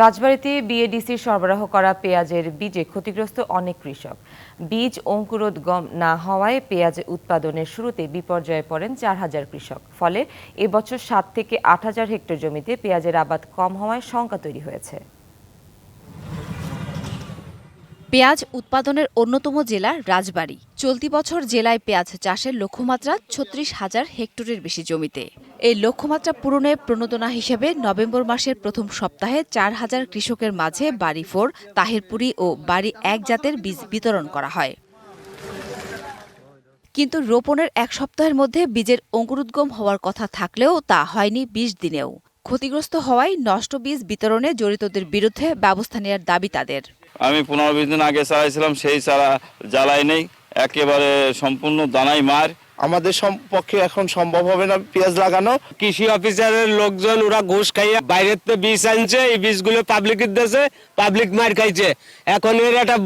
রাজবাড়ীতে বিএডিসির সরবরাহ করা পেঁয়াজের বীজে ক্ষতিগ্রস্ত অনেক কৃষক। বীজ অঙ্কুরোদ্গম না হওয়ায় পেঁয়াজ উৎপাদনের শুরুতে বিপর্যয়ে পড়েন চার হাজার কৃষক। ফলে এবছর সাত থেকে আট হাজার হেক্টর জমিতে পেঁয়াজের আবাদ কম হওয়ায় শঙ্কা তৈরি হয়েছে। পেঁয়াজ উৎপাদনের অন্যতম জেলা রাজবাড়ী। চলতি বছর জেলায় পেঁয়াজ চাষের লক্ষ্যমাত্রা ছত্রিশ হাজার হেক্টরের বেশি জমিতে। এই লক্ষ্যমাত্রা পূরণে প্রণোদনা হিসেবে নভেম্বর মাসের প্রথম সপ্তাহে চার হাজার কৃষকের মাঝে বাড়ি ফোর, তাহিরপুরি ও বাড়ি এক জাতের বীজ বিতরণ করা হয়। কিন্তু রোপণের এক সপ্তাহের মধ্যে বীজের অঙ্কুরোদ্গম হওয়ার কথা থাকলেও তা হয়নি বিশ দিনেও। ক্ষতিগ্রস্ত হওয়ায় নষ্ট বীজ বিতরণে জড়িতদের বিরুদ্ধে ব্যবস্থা নেওয়ার দাবি তাদের। আমি পনেরো বিশ দিন আগে চালাইছিলাম, সেই চারা জ্বালাই নেই। একেবারে সম্পূর্ণ দানাই মার। আমাদের পক্ষে এখন সম্ভব হবে না পেঁয়াজ লাগানো। কৃষি অফিসারের লোকজন ওরা ঘুষ খাইয়ে বাইরের তো বীজ আনছে এই বীজগুলো পাবলিক দিতেছে পাবলিক মার খাইছে। এখন এর একটা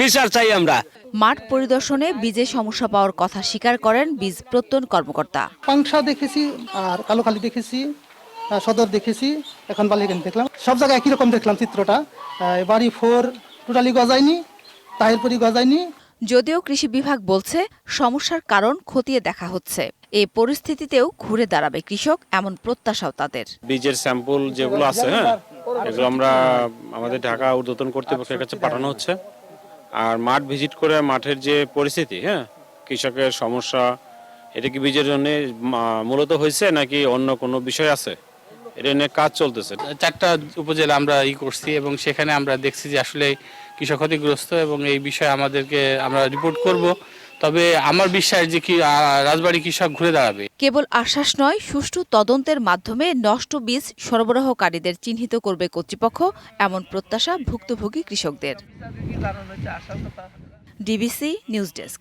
বিচার চাই আমরা। মাঠ পরিদর্শনে বীজের সমস্যা পাওয়ার কথা স্বীকার করেন বীজ প্রত্যয়ন কর্মকর্তা। পাংশা দেখেছি আর কালোখালি দেখেছি সদর দেখেছি এখন বালিগঞ্জ দেখলাম। সব জায়গায় একই রকম দেখলাম চিত্রটা। বাড়ি ফোর টোটালি গজায়নি তাহিরপুরি গজায়নি। যদিও কৃষি বিভাগ বলছে, সমস্যার কারণ খতিয়ে দেখা হচ্ছে। এই পরিস্থিতিতেও ঘুরে দাঁড়াবে কৃষক, এমন প্রত্যাশাও তাদের। বীজের স্যাম্পল যেগুলো আছে হ্যাঁ এগুলো আমরা আমাদের ঢাকা ঊর্ধ্বতন কর্তৃপক্ষের কাছে পাঠানো হচ্ছে। আর মাঠ ভিজিট করে মাঠের যে পরিস্থিতি হ্যাঁ কৃষকের সমস্যা, এটা কি বীজের জন্য মূলত হয়েছে নাকি অন্য কোনো বিষয় আছে? এটা নিয়ে কাজ চলতেছে। চারটা উপজেলা আমরা ই করছি এবং সেখানে আমরা দেখছি যে আসলে কৃষক ক্ষতিগ্রস্ত এবং এই বিষয়ে আমাদেরকে আমরা রিপোর্ট করব। তবে আমার বিশ্বাস যে কি রাজবাড়ি কৃষক ঘুরে দাঁড়াবে। কেবল আশ্বাস নয় সুষ্ঠু তদন্তের মাধ্যমে নষ্ট বীজ সরবরাহকারীদের চিহ্নিত করবে কর্তৃপক্ষ এমন প্রত্যাশা ভুক্তভোগী কৃষকদের। DBC news desk.